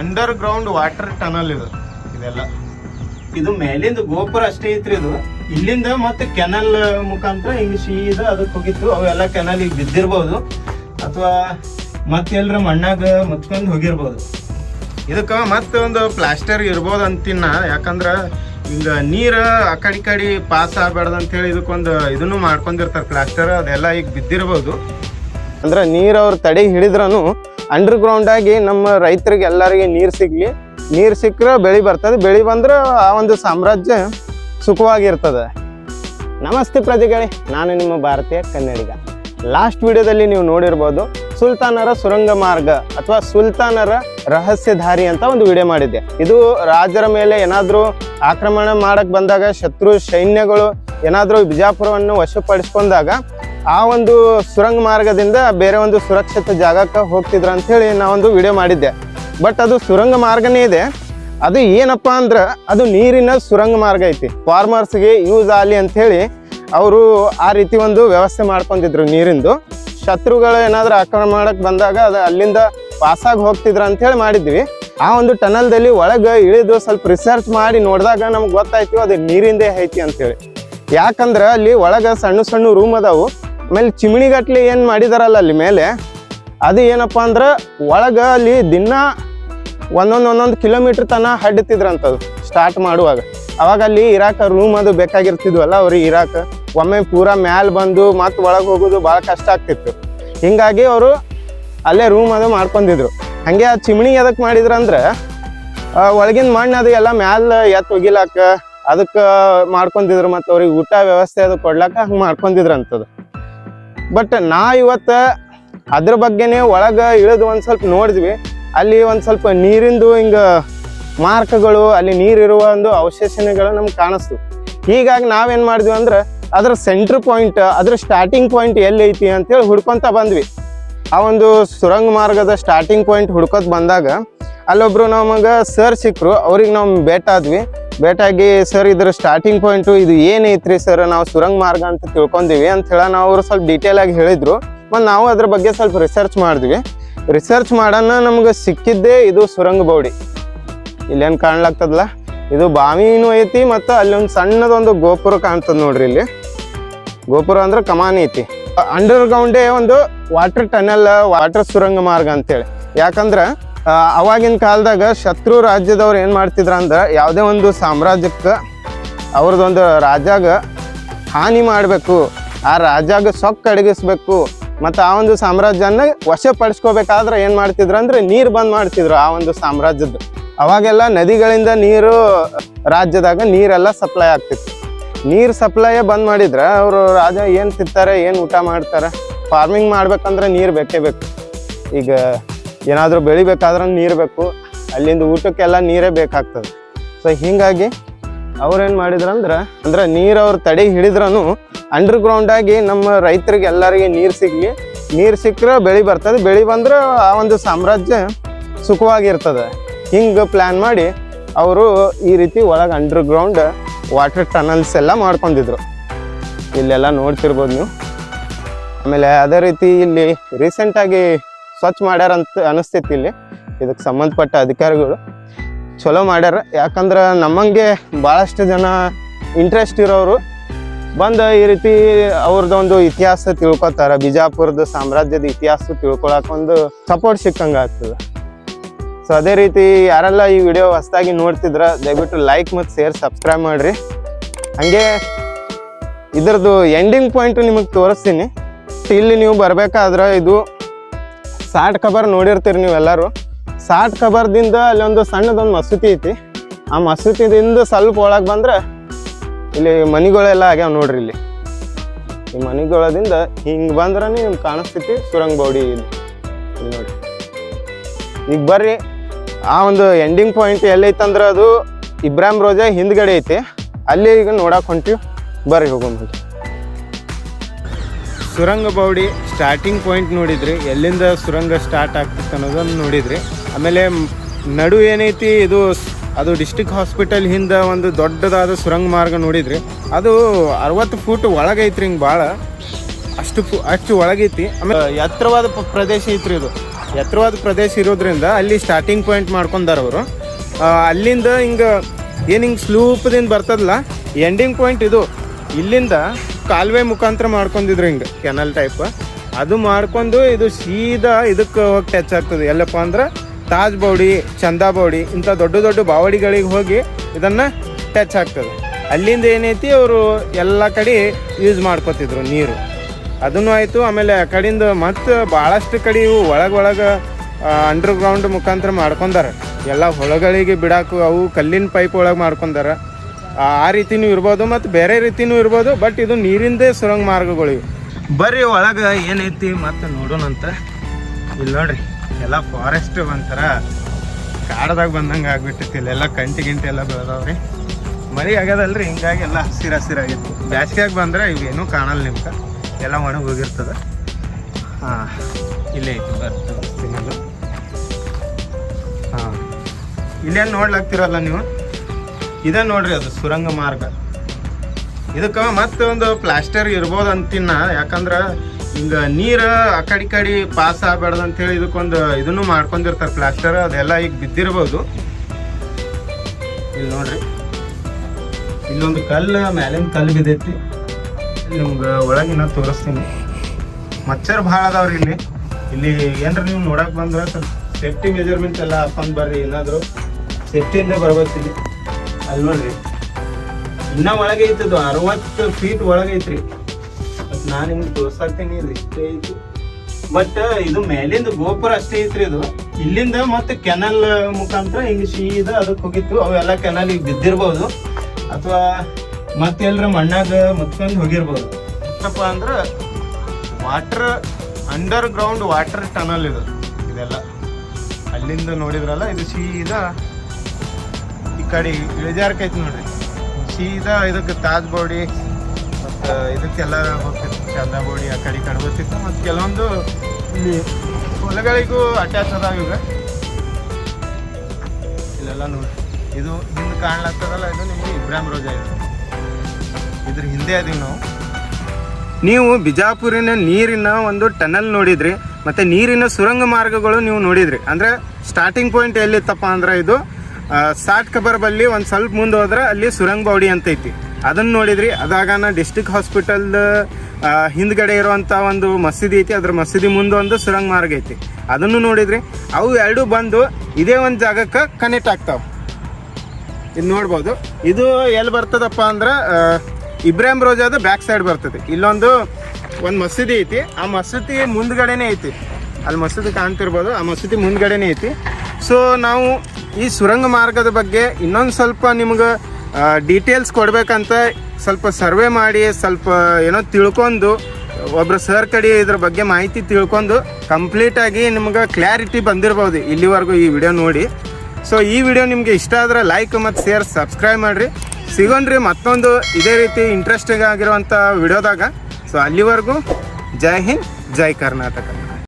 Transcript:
Under ground water tunnel ಇದು ಇದೆಲ್ಲ. ಇದು ಮೇಲಿಂದ ಗೋಪುರ ಅಷ್ಟೇ ಐತ್ರಿ ಇದು. ಇಲ್ಲಿಂದ ಮತ್ತೆ ಕೆನಲ್ ಮುಖಾಂತರ ಹಿಂಗ್ ಸೀದ ಅದಕ್ಕೆ ಹೋಗಿತ್ತು. ಅವೆಲ್ಲ ಕೆನಲ್ ಈಗ ಬಿದ್ದಿರ್ಬೋದು. ಅಥವಾ ಮತ್ತೆ ಎಲ್ರ ಮಣ್ಣಾಗ ಮುಚ್ಕೊಂಡು ಹೋಗಿರ್ಬೋದು. ಇದಕ್ಕೆ ಮತ್ತೆ ಒಂದು ಪ್ಲಾಸ್ಟರ್ ಇರ್ಬೋದು ಅಂತಿನ್ನ. ಯಾಕಂದ್ರ ಹಿಂಗ ನೀರು ಆ ಕಡೆ ಕಡೆ ಪಾಸ್ ಆಗ್ಬಾರ್ದು ಅಂತೇಳಿ ಇದಕ್ಕೊಂದು ಇದನ್ನು ಮಾಡ್ಕೊಂಡಿರ್ತಾರೆ ಪ್ಲಾಸ್ಟರ್ ಅದೆಲ್ಲ ಈಗ ಬಿದ್ದಿರ್ಬೋದು. ಅಂದ್ರೆ ನೀರು ಅವ್ರ ತಡೆ ಹಿಡಿದ್ರೂ ಅಂಡರ್ ಗ್ರೌಂಡ್ ಆಗಿ ನಮ್ಮ ರೈತರಿಗೆ ಎಲ್ಲರಿಗೆ ನೀರು ಸಿಗ್ಲಿ. ನೀರು ಸಿಕ್ಕರೆ ಬೆಳೆ ಬರ್ತದೆ. ಬೆಳೆ ಬಂದ್ರೆ ಆ ಒಂದು ಸಾಮ್ರಾಜ್ಯ ಸುಖವಾಗಿರ್ತದೆ. ನಮಸ್ತೆ ಪ್ರಜೆಗಳೇ, ನಾನು ನಿಮ್ಮ ಭಾರತೀಯ ಕನ್ನಡಿಗ. ಲಾಸ್ಟ್ ವಿಡಿಯೋದಲ್ಲಿ ನೀವು ನೋಡಿರ್ಬೋದು ಸುಲ್ತಾನರ ಸುರಂಗ ಮಾರ್ಗ ಅಥವಾ ಸುಲ್ತಾನರ ರಹಸ್ಯಧಾರಿ ಅಂತ ಒಂದು ವಿಡಿಯೋ ಮಾಡಿದ್ದೆ. ಇದು ರಾಜರ ಮೇಲೆ ಏನಾದರೂ ಆಕ್ರಮಣ ಮಾಡಕ್ಕೆ ಬಂದಾಗ ಶತ್ರು ಸೈನ್ಯಗಳು ಏನಾದರೂ ಬಿಜಾಪುರವನ್ನು ವಶಪಡಿಸ್ಕೊಂಡಾಗ ಆ ಒಂದು ಸುರಂಗ ಮಾರ್ಗದಿಂದ ಬೇರೆ ಒಂದು ಸುರಕ್ಷಿತ ಜಾಗಕ್ಕೆ ಹೋಗ್ತಿದ್ರ ಹೇಳಿ ನಾವೊಂದು ವಿಡಿಯೋ ಮಾಡಿದ್ದೆ. ಬಟ್ ಅದು ಸುರಂಗ ಮಾರ್ಗನೇ ಇದೆ. ಅದು ಏನಪ್ಪಾ ಅಂದ್ರೆ ಅದು ನೀರಿನ ಸುರಂಗ ಮಾರ್ಗ ಐತಿ. ಫಾರ್ಮರ್ಸ್ಗೆ ಯೂಸ್ ಆಗಲಿ ಅಂತ ಹೇಳಿ ಅವರು ಆ ರೀತಿ ಒಂದು ವ್ಯವಸ್ಥೆ ಮಾಡ್ಕೊಂಡಿದ್ರು ನೀರಿಂದು. ಶತ್ರುಗಳು ಏನಾದ್ರೂ ಆಕ್ರಮಣ ಮಾಡಕ್ ಬಂದಾಗ ಅದು ಅಲ್ಲಿಂದ ಪಾಸಾಗಿ ಹೋಗ್ತಿದ್ರು ಅಂತ ಹೇಳಿ ಮಾಡಿದ್ವಿ. ಆ ಒಂದು ಟನಲ್ದಲ್ಲಿ ಒಳಗೆ ಇಳಿದು ಸ್ವಲ್ಪ ರಿಸರ್ಚ್ ಮಾಡಿ ನೋಡಿದಾಗ ನಮ್ಗೆ ಗೊತ್ತಾಯ್ತು ಅದು ನೀರಿಂದೇ ಐತಿ ಅಂತೇಳಿ. ಯಾಕಂದ್ರೆ ಅಲ್ಲಿ ಒಳಗೆ ಸಣ್ಣ ಸಣ್ಣ ರೂಮ್ ಅದಾವು. ಆಮೇಲೆ ಚಿಮಣಿಗಟ್ಲೆ ಏನು ಮಾಡಿದಾರಲ್ಲ ಅಲ್ಲಿ ಮೇಲೆ, ಅದು ಏನಪ್ಪ ಅಂದ್ರೆ ಒಳಗೆ ಅಲ್ಲಿ ದಿನ ಒಂದೊಂದು ಒಂದೊಂದು ಕಿಲೋಮೀಟ್ರ್ ತನ ಹಡ್ತಿದ್ರಂಥದ್ದು ಸ್ಟಾರ್ಟ್ ಮಾಡುವಾಗ. ಅವಾಗ ಅಲ್ಲಿ ಇರಾಕ ರೂಮ್ ಅದು ಬೇಕಾಗಿರ್ತಿದ್ವಲ್ಲ ಅವ್ರಿಗೆ ಇರಾಕ. ಒಮ್ಮೆ ಪೂರಾ ಮ್ಯಾಲ್ ಬಂದು ಮತ್ತೆ ಒಳಗೆ ಹೋಗೋದು ಭಾಳ ಕಷ್ಟ ಆಗ್ತಿತ್ತು. ಹಿಂಗಾಗಿ ಅವರು ಅಲ್ಲೇ ರೂಮ್ ಅದು ಮಾಡ್ಕೊಂಡಿದ್ರು ಹಂಗೆ ಆ ಚಿಮಣಿ ಎದಕ್ಕೆ ಮಾಡಿದ್ರಂದ್ರೆ ಒಳಗಿನ ಮಣ್ಣು ಅದು ಎಲ್ಲ ಮ್ಯಾಲ ಎತ್ತು ಒಗಿಲಾಕ, ಅದಕ್ಕೆ ಮಾಡ್ಕೊಂಡಿದ್ರು ಮತ್ತು ಅವ್ರಿಗೆ ಊಟ ವ್ಯವಸ್ಥೆ ಅದು ಕೊಡ್ಲಾಕ ಹಂಗೆ ಮಾಡ್ಕೊಂಡಿದ್ರು ಅಂತದು ಬಟ್ ನಾ ಇವತ್ತು ಅದ್ರ ಬಗ್ಗೆನೇ ಒಳಗೆ ಇಳಿದು ಒಂದು ಸ್ವಲ್ಪ ನೋಡಿದ್ವಿ. ಅಲ್ಲಿ ಒಂದು ಸ್ವಲ್ಪ ನೀರಿಂದು ಹಿಂಗೆ ಮಾರ್ಕ್ಗಳು, ಅಲ್ಲಿ ನೀರಿರುವ ಒಂದು ಅವಶೇಷಣೆಗಳು ನಮ್ಗೆ ಕಾಣಿಸ್ತು. ಹೀಗಾಗಿ ನಾವೇನು ಮಾಡಿದ್ವಿ ಅಂದ್ರೆ ಅದ್ರ ಸೆಂಟ್ರ್ ಪಾಯಿಂಟ್ ಅದ್ರ ಸ್ಟಾರ್ಟಿಂಗ್ ಪಾಯಿಂಟ್ ಎಲ್ಲಿ ಐತಿ ಅಂತೇಳಿ ಹುಡ್ಕೊಂತ ಬಂದ್ವಿ. ಆ ಒಂದು ಸುರಂಗ ಮಾರ್ಗದ ಸ್ಟಾರ್ಟಿಂಗ್ ಪಾಯಿಂಟ್ ಹುಡ್ಕೋತ ಬಂದಾಗ ಅಲ್ಲೊಬ್ರು ನಮಗೆ ಸರ್ ಸಿಕ್ಕರು ಅವ್ರಿಗೆ ನಾವು ಭೇಟ ಭೇಟಾಗಿ ಸರ್ ಇದ್ರ ಸ್ಟಾರ್ಟಿಂಗ್ ಪಾಯಿಂಟು ಇದು ಏನೈತ್ರಿ ಸರ್? ನಾವು ಸುರಂಗ ಮಾರ್ಗ ಅಂತ ತಿಳ್ಕೊಂಡಿವಿ ಅಂತ ಹೇಳ ನಾವು ಅವರು ಸ್ವಲ್ಪ ಡೀಟೇಲ್ ಆಗಿ ಹೇಳಿದ್ರು. ಮತ್ತು ನಾವು ಅದ್ರ ಬಗ್ಗೆ ಸ್ವಲ್ಪ ರಿಸರ್ಚ್ ಮಾಡಿದ್ವಿ. ರಿಸರ್ಚ್ ಮಾಡೋಣ ನಮ್ಗೆ ಸಿಕ್ಕಿದ್ದೇ ಇದು ಸುರಂಗ ಬೌಡಿ. ಇಲ್ಲೇನು ಕಾಣ್ಲಾಗ್ತದಲ್ಲ ಇದು ಬಾವಿನೂ ಐತಿ ಮತ್ತು ಅಲ್ಲಿ ಒಂದು ಸಣ್ಣದೊಂದು ಗೋಪುರ ಕಾಣ್ತದೆ ನೋಡ್ರಿ ಇಲ್ಲಿ. ಗೋಪುರ ಅಂದ್ರೆ ಕಮಾನಿ ಐತಿ. ಅಂಡರ್ ಗ್ರೌಂಡೇ ಒಂದು ವಾಟರ್ ಟನಲ್ ವಾಟರ್ ಸುರಂಗ ಮಾರ್ಗ ಅಂತೇಳಿ. ಯಾಕಂದ್ರೆ ಅವಾಗಿನ ಕಾಲದಾಗ ಶತ್ರು ರಾಜ್ಯದವ್ರು ಏನು ಮಾಡ್ತಿದ್ರ ಅಂದ್ರೆ ಯಾವುದೇ ಒಂದು ಸಾಮ್ರಾಜ್ಯಕ್ಕೆ ಅವ್ರದ್ದೊಂದು ರಾಜಾಗ ಹಾನಿ ಮಾಡಬೇಕು. ಆ ರಾಜಾಗ ಸೊಕ್ಕ ಅಡಗಿಸ್ಬೇಕು. ಮತ್ತು ಆ ಒಂದು ಸಾಮ್ರಾಜ್ಯನ ವಶಪಡಿಸ್ಕೋಬೇಕಾದ್ರೆ ಏನು ಮಾಡ್ತಿದ್ರು ಅಂದ್ರೆ ನೀರು ಬಂದ್ ಮಾಡ್ತಿದ್ರು ಆ ಒಂದು ಸಾಮ್ರಾಜ್ಯದ. ಅವಾಗೆಲ್ಲ ನದಿಗಳಿಂದ ನೀರು ರಾಜ್ಯದಾಗ ನೀರೆಲ್ಲ ಸಪ್ಲೈ ಆಗ್ತಿತ್ತು. ನೀರು ಸಪ್ಲೈ ಬಂದ್ ಮಾಡಿದ್ರೆ ಅವರು ರಾಜ ಏನು ತಿಂತಾರೆ, ಏನು ಊಟ ಮಾಡ್ತಾರೆ? ಫಾರ್ಮಿಂಗ್ ಮಾಡ್ಬೇಕಂದ್ರೆ ನೀರು ಬೇಕೇ ಬೇಕು. ಈಗ ಏನಾದರೂ ಬೆಳಿಬೇಕಾದ್ರೆ ನೀರು ಬೇಕು. ಅಲ್ಲಿಂದ ಊಟಕ್ಕೆಲ್ಲ ನೀರೇ ಬೇಕಾಗ್ತದೆ. ಸೊ ಹೀಗಾಗಿ ಅವ್ರೇನು ಮಾಡಿದ್ರಂದ್ರೆ, ಅಂದ್ರೆ ನೀರು ಅವ್ರು ತಡೆ ಹಿಡಿದ್ರೂ ಅಂಡರ್ ಗ್ರೌಂಡ್ ಆಗಿ ನಮ್ಮ ರೈತರಿಗೆ ಎಲ್ಲರಿಗೆ ನೀರು ಸಿಗಲಿ. ನೀರು ಸಿಕ್ಕರೆ ಬೆಳೆ ಬರ್ತದೆ. ಬೆಳೆ ಬಂದ್ರೆ ಆ ಒಂದು ಸಾಮ್ರಾಜ್ಯ ಸುಖವಾಗಿರ್ತದೆ. ಹಿಂಗೆ ಪ್ಲ್ಯಾನ್ ಮಾಡಿ ಅವರು ಈ ರೀತಿ ಒಳಗೆ ಅಂಡರ್ ಗ್ರೌಂಡ್ ವಾಟರ್ ಟನಲ್ಸ್ ಎಲ್ಲ ಮಾಡ್ಕೊಂಡಿದ್ರು. ಇಲ್ಲೆಲ್ಲ ನೋಡ್ತಿರ್ಬೋದು ನೀವು. ಆಮೇಲೆ ಅದೇ ರೀತಿ ಇಲ್ಲಿ ರೀಸೆಂಟಾಗಿ ಸ್ವಚ್ಛ ಮಾಡ್ಯಾರ ಅಂತ ಅನಿಸ್ತೈತಿ ಇಲ್ಲಿ. ಇದಕ್ಕೆ ಸಂಬಂಧಪಟ್ಟ ಅಧಿಕಾರಿಗಳು ಚಲೋ ಮಾಡ್ಯಾರ. ಯಾಕಂದ್ರೆ ನಮ್ಮಂಗೆ ಭಾಳಷ್ಟು ಜನ ಇಂಟ್ರೆಸ್ಟ್ ಇರೋರು ಬಂದು ಈ ರೀತಿ ಅವ್ರದ್ದೊಂದು ಇತಿಹಾಸ ತಿಳ್ಕೊತಾರ. ಬಿಜಾಪುರದ ಸಾಮ್ರಾಜ್ಯದ ಇತಿಹಾಸ ತಿಳ್ಕೊಳಕ್ ಒಂದು ಸಪೋರ್ಟ್ ಸಿಕ್ಕಂಗೆ ಆಗ್ತದೆ. ಸೊ ಅದೇ ರೀತಿ ಯಾರೆಲ್ಲ ಈ ವಿಡಿಯೋ ಹೊಸದಾಗಿ ನೋಡ್ತಿದ್ರ, ದಯವಿಟ್ಟು ಲೈಕ್ ಮತ್ತು ಶೇರ್ ಸಬ್ಸ್ಕ್ರೈಬ್ ಮಾಡಿರಿ. ಹಾಗೆ ಇದ್ರದ್ದು ಎಂಡಿಂಗ್ ಪಾಯಿಂಟ್ ನಿಮಗೆ ತೋರಿಸ್ತೀನಿ. ಇಲ್ಲಿ ನೀವು ಬರಬೇಕಾದ್ರೆ ಇದು ಸಾಟ್ ಕಬರ್ ನೋಡಿರ್ತೀರಿ ನೀವೆಲ್ಲರೂ. ಸಾಟ್ ಕಬರ್ದಿಂದ ಅಲ್ಲೊಂದು ಸಣ್ಣದೊಂದು ಮಸೂತಿ ಐತಿ. ಆ ಮಸೂತಿದಿಂದ ಸ್ವಲ್ಪ ಒಳಗೆ ಬಂದ್ರೆ ಇಲ್ಲಿ ಮನಿಗಳೆಲ್ಲ ಆಗ್ಯಾವ ನೋಡ್ರಿ ಇಲ್ಲಿ. ಈ ಮನಿಗಳದಿಂದ ಹಿಂಗೆ ಬಂದ್ರೆ ನಿಮ್ಗೆ ಕಾಣಿಸ್ತೈತಿ ಸುರಂಗ ಬೌಡಿ ಇಲ್ಲಿ ನೋಡಿ ಈಗ ಬರ್ರಿ, ಆ ಒಂದು ಎಂಡಿಂಗ್ ಪಾಯಿಂಟ್ ಎಲ್ಲೈತಂದ್ರೆ ಅದು ಇಬ್ರಾಹಿಂ ರೋಜಾ ಹಿಂದ್ಗಡೆ ಐತಿ. ಅಲ್ಲಿ ಈಗ ನೋಡಕ್ ಹೊಂಟಿವಿ. ಬರ್ರಿ ಹೋಗೋಣ ಸುರಂಗ ಬೌಡಿ ಸ್ಟಾರ್ಟಿಂಗ್ ಪಾಯಿಂಟ್ ನೋಡಿದ್ರಿ, ಎಲ್ಲಿಂದ ಸುರಂಗ ಸ್ಟಾರ್ಟ್ ಆಗ್ತಿತ್ತು ಅನ್ನೋದನ್ನು ನೋಡಿದ್ರಿ. ಆಮೇಲೆ ನಡು ಏನೈತಿ, ಇದು ಅದು ಡಿಸ್ಟಿಕ್ ಹಾಸ್ಪಿಟಲ್ ಹಿಂದೆ ಒಂದು ದೊಡ್ಡದಾದ ಸುರಂಗ ಮಾರ್ಗ ನೋಡಿದ್ರಿ. ಅದು ಅರವತ್ತು ಫೂಟ್ ಒಳಗೈತ್ರಿ ಹಿಂಗೆ ಭಾಳ ಅಷ್ಟು ಫು, ಅಷ್ಟು ಒಳಗೈತಿ. ಆಮೇಲೆ ಎತ್ತರವಾದ ಪ್ರದೇಶ ಐತ್ರಿ ಇದು. ಎತ್ತರವಾದ ಪ್ರದೇಶ ಇರೋದ್ರಿಂದ ಅಲ್ಲಿ ಸ್ಟಾರ್ಟಿಂಗ್ ಪಾಯಿಂಟ್ ಮಾಡ್ಕೊಂಡಾರ ಅವರು. ಅಲ್ಲಿಂದ ಹಿಂಗೆ ಏನು ಹಿಂಗೆ ಸ್ಲೂಪದಿಂದ ಬರ್ತದಲ್ಲ ಎಂಡಿಂಗ್ ಪಾಯಿಂಟ್ ಇದು. ಇಲ್ಲಿಂದ ಕಾಲುವೆ ಮುಖಾಂತರ ಮಾಡ್ಕೊಂಡಿದ್ರು ಹಿಂಗೆ, ಕೆನಲ್ ಟೈಪ್ ಅದು ಮಾಡ್ಕೊಂಡು ಇದು ಸೀದಾ ಇದಕ್ಕೆ ಹೋಗಿ ಟಚ್ ಆಗ್ತದೆ. ಎಲ್ಲಪ್ಪ ಅಂದ್ರೆ ತಾಜ್ ಬೌಡಿ, ಚಂದಾ ಬೌಡಿ, ಇಂಥ ದೊಡ್ಡ ದೊಡ್ಡ ಬಾವಡಿಗಳಿಗೆ ಹೋಗಿ ಇದನ್ನು ಟಚ್ ಆಗ್ತದೆ. ಅಲ್ಲಿಂದ ಏನೈತಿ ಅವರು ಎಲ್ಲ ಕಡೆ ಯೂಸ್ ಮಾಡ್ಕೊತಿದ್ರು ನೀರು. ಅದನ್ನು ಆಯಿತು, ಆಮೇಲೆ ಆ ಕಡೆಯಿಂದ ಮತ್ತು ಭಾಳಷ್ಟು ಕಡೆ ಇವು ಒಳಗೆ ಒಳಗೆ ಅಂಡರ್ಗ್ರೌಂಡ್ ಮುಖಾಂತರ ಮಾಡ್ಕೊಂಡಾರ. ಎಲ್ಲ ಹೊಳಗಳಿಗೆ ಬಿಡಾಕು, ಅವು ಕಲ್ಲಿನ ಪೈಪ್ ಒಳಗೆ ಮಾಡ್ಕೊಂಡಾರ. ಆ ರೀತಿನೂ ಇರ್ಬೋದು ಮತ್ತು ಬೇರೆ ರೀತಿನೂ ಇರ್ಬೋದು ಬಟ್ ಇದು ನೀರಿಂದೇ ಸುರಂಗ ಮಾರ್ಗಗಳು ಇವು. ಬರ್ರಿ ಒಳಗೆ ಏನೈತಿ ಮತ್ತು ನೋಡೋಣಂತ ಇಲ್ಲಿ ನೋಡ್ರಿ, ಎಲ್ಲ ಫಾರೆಸ್ಟ್ ಒಂಥರ ಕಾಡದಾಗ ಬಂದಂಗೆ ಆಗ್ಬಿಟ್ಟಿತ್ತು. ಇಲ್ಲೆಲ್ಲ ಕಂಟಿ ಗಿಂಟಿ ಎಲ್ಲ ಬೆಳೆದವ್ರಿ. ಮಳೆ ಆಗ್ಯದಲ್ರಿ, ಹಿಂಗಾಗಿ ಎಲ್ಲ ಹಸಿರು ಹಸಿರಾಗಿತ್ತು ಬ್ಯಾಸ್ಗ್ಯಾಗ ಬಂದರೆ ಇವೇನು ಕಾಣಲ್ಲ ನಿಮ್ಗೆ. ಎಲ್ಲ ಒಣಗಿ ಹೋಗಿರ್ತದೆ. ಹಾಂ, ಇಲ್ಲೇ ಐತಿ ಬರ್ತೀನಿ ಹಾಂ. ಇಲ್ಲೇನು ನೋಡ್ಲಾಗ್ತಿರಲ್ಲ ನೀವು? ಇದೇ ನೋಡ್ರಿ ಅದು ಸುರಂಗ ಮಾರ್ಗ. ಇದಕ್ಕೆ ಮತ್ತೆ ಒಂದು ಪ್ಲಾಸ್ಟರ್ ಇರ್ಬೋದು ಅಂತಿನ್ನ ಯಾಕಂದ್ರೆ ಹಿಂಗ ನೀರು ಆ ಕಡೆ ಕಡೆ ಪಾಸ್ ಆಗ್ಬಾರ್ದು ಅಂತೇಳಿ ಇದಕ್ಕೊಂದು ಇದನ್ನು ಮಾಡ್ಕೊಂಡಿರ್ತಾರೆ ಪ್ಲಾಸ್ಟರ್ ಅದೆಲ್ಲ ಈಗ ಬಿದ್ದಿರ್ಬೋದು. ಇಲ್ಲಿ ನೋಡ್ರಿ. ಇಲ್ಲೊಂದು ಕಲ್ಲು, ಮ್ಯಾಲಿನ ಕಲ್ಲು ಬಿದ್ದೈತಿ. ನಿಮ್ಗೆ ಒಳಗಿನ ತೋರಿಸ್ತೀನಿ. ಮಚ್ಚರ್ ಭಾಳ ಅದಾವ್ರಿ ಇಲ್ಲಿ. ಇಲ್ಲಿ ಏನ್ರ ನೀವು ನೋಡಕ್ ಬಂದ್ರೆ ಸೇಫ್ಟಿ ಮೆಜರ್ಮೆಂಟ್ ಎಲ್ಲ ಹಾಕೊಂಡ್ ಬರ್ರಿ. ಏನಾದ್ರು ಸೇಫ್ಟಿಯಿಂದ ಬರ್ಬೇಕು ಇಲ್ಲಿ. ಅಲ್ಲಿ ನೋಡ್ರಿ. ಇನ್ನ ಒಳಗೆ ಐತದು, ಅರವತ್ತು ಫೀಟ್ ಒಳಗೆ ಐತ್ರಿ. ಮತ್ ನಾನು ನಿಮ್ಗೆ ತೋರ್ಸಾಕ್ತೀನಿ, ಇದು ಇಷ್ಟೇ ಐತಿ. ಬಟ್ ಇದು ಮೇಲಿಂದ ಗೋಪುರ ಅಷ್ಟೇ ಐತ್ರಿ ಇದು. ಇಲ್ಲಿಂದ ಮತ್ತೆ ಕೆನಲ್ ಮುಖಾಂತರ ಹಿಂಗೆ ಸೀದ ಅದಕ್ಕೆ ಹೋಗಿತ್ತು. ಅವೆಲ್ಲ ಕೆನಲ್ ಈಗ ಬಿದ್ದಿರ್ಬೋದು. ಅಥವಾ ಮತ್ತೆ ಎಲ್ರ ಮಣ್ಣಾಗ ಮುತ್ಕೊಂಡು ಹೋಗಿರ್ಬೋದು. ಏನಪ್ಪ ಅಂದ್ರೆ water underground water tunnel ಇದು, ಇದೆಲ್ಲ. ಅಲ್ಲಿಂದ ನೋಡಿದ್ರಲ್ಲ, ಇದು ಸೀದಾ ಕಡೆ ಇಳಿಜಾರಕ್ಕೆ ಐತಿ ನೋಡ್ರಿ. ಸೀದಾ ಇದಕ್ಕೆ ತಾಜ್ ಬೋಡಿ ಮತ್ತು ಇದಕ್ಕೆಲ್ಲ ಹೋಗ್ತಿತ್ತು. ಚಂದ ಬೋಡಿ ಆ ಕಡೆ ಕಡೆ ಬರ್ತಿತ್ತು ಮತ್ತು ಕೆಲವೊಂದು ಇಲ್ಲಿ ಹೊಲಗಳಿಗೂ ಅಟ್ಯಾಚ್ ಅದಾವ ಈಗ ಇಲ್ಲೆಲ್ಲ ನೋಡಿ ಇದು ಹಿಂದೆ ಕಾಣ್ಲಾಗ್ತದಲ್ಲ ಇದು ನಿಮಗೆ ಇಬ್ರಾಹಿಂ ರೋಜಾ ಇದು. ಇದ್ರ ಹಿಂದೆ ಅದೀವಿ ನಾವು. ನೀವು ಬಿಜಾಪುರಿನ ನೀರಿನ ಒಂದು ಟನಲ್ ನೋಡಿದ್ರಿ, ಮತ್ತೆ ನೀರಿನ ಸುರಂಗ ಮಾರ್ಗಗಳು ನೀವು ನೋಡಿದ್ರಿ. ಅಂದ್ರೆ ಸ್ಟಾರ್ಟಿಂಗ್ ಪಾಯಿಂಟ್ ಎಲ್ಲಿತ್ತಪ್ಪ ಅಂದ್ರೆ ಇದು ಸಾಟ್ ಕಬರ್ ಬಲ್ಲಿ ಒಂದು ಸ್ವಲ್ಪ ಮುಂದೆ ಹೋದ್ರೆ ಅಲ್ಲಿ ಸುರಂಗ ಬೌಡಿ ಅಂತ ಐತಿ. ಅದನ್ನ ನೋಡಿದ್ರಿ. ಅದಾಗನ ಡಿಸ್ಟಿಕ್ ಹಾಸ್ಪಿಟಲ್ ಹಿಂದ್ಗಡೆ ಇರುವಂತ ಒಂದು ಮಸೀದಿ ಐತಿ. ಅದ್ರ ಮಸೀದಿ ಮುಂದೆ ಒಂದು ಸುರಂಗ ಮಾರ್ಗ ಐತಿ. ಅದನ್ನು ನೋಡಿದ್ರಿ. ಅವು ಎರಡು ಬಂದು ಇದೇ ಒಂದು ಜಾಗಕ್ಕೆ ಕನೆಕ್ಟ್ ಆಗ್ತಾವೆ. ಇದು ನೋಡ್ಬೋದು. ಇದು ಎಲ್ಲಿ ಬರ್ತದಪ್ಪ ಅಂದ್ರೆ ಇಬ್ರಾಹಿಂ ರೋಜಾದ ಬ್ಯಾಕ್ ಸೈಡ್ ಬರ್ತದೆ. ಇಲ್ಲೊಂದು ಒಂದು ಮಸೀದಿ ಐತಿ. ಆ ಮಸೀದಿ ಮುಂದ್ಗಡೆನೇ ಐತಿ. ಅಲ್ಲಿ ಮಸೀದಿ ಕಾಣ್ತಿರ್ಬೋದು. ಆ ಮಸೀದಿ ಮುಂದ್ಗಡೆನೇ ಐತಿ. ಸೊ ನಾವು ಈ ಸುರಂಗ ಮಾರ್ಗದ ಬಗ್ಗೆ ಇನ್ನೊಂದು ಸ್ವಲ್ಪ ನಿಮ್ಗೆ ಡೀಟೇಲ್ಸ್ ಕೊಡಬೇಕಂತ ಸ್ವಲ್ಪ ಸರ್ವೆ ಮಾಡಿ, ಸ್ವಲ್ಪ ಏನೋ ತಿಳ್ಕೊಂಡು, ಒಬ್ರು ಸರ್ ಕಡೆ ಇದ್ರ ಬಗ್ಗೆ ಮಾಹಿತಿ ತಿಳ್ಕೊಂಡು ಕಂಪ್ಲೀಟಾಗಿ ನಿಮ್ಗೆ ಕ್ಲಾರಿಟಿ ಬಂದಿರ್ಬೋದು ಇಲ್ಲಿವರೆಗೂ ಈ ವಿಡಿಯೋ ನೋಡಿ. ಸೊ ಈ ವಿಡಿಯೋ ನಿಮಗೆ ಇಷ್ಟ ಆದರೆ ಲೈಕ್ ಮತ್ತು ಶೇರ್ ಸಬ್ಸ್ಕ್ರೈಬ್ ಮಾಡಿರಿ. ಸಿಗೋಣ್ರಿ ಮತ್ತೊಂದು ಇದೇ ರೀತಿ ಇಂಟ್ರೆಸ್ಟಿಂಗ್ ಆಗಿರುವಂಥ ವಿಡಿಯೋದಾಗ ಸೊ ಅಲ್ಲಿವರೆಗೂ ಜೈ ಹಿಂದ್, ಜೈ ಕರ್ನಾಟಕ.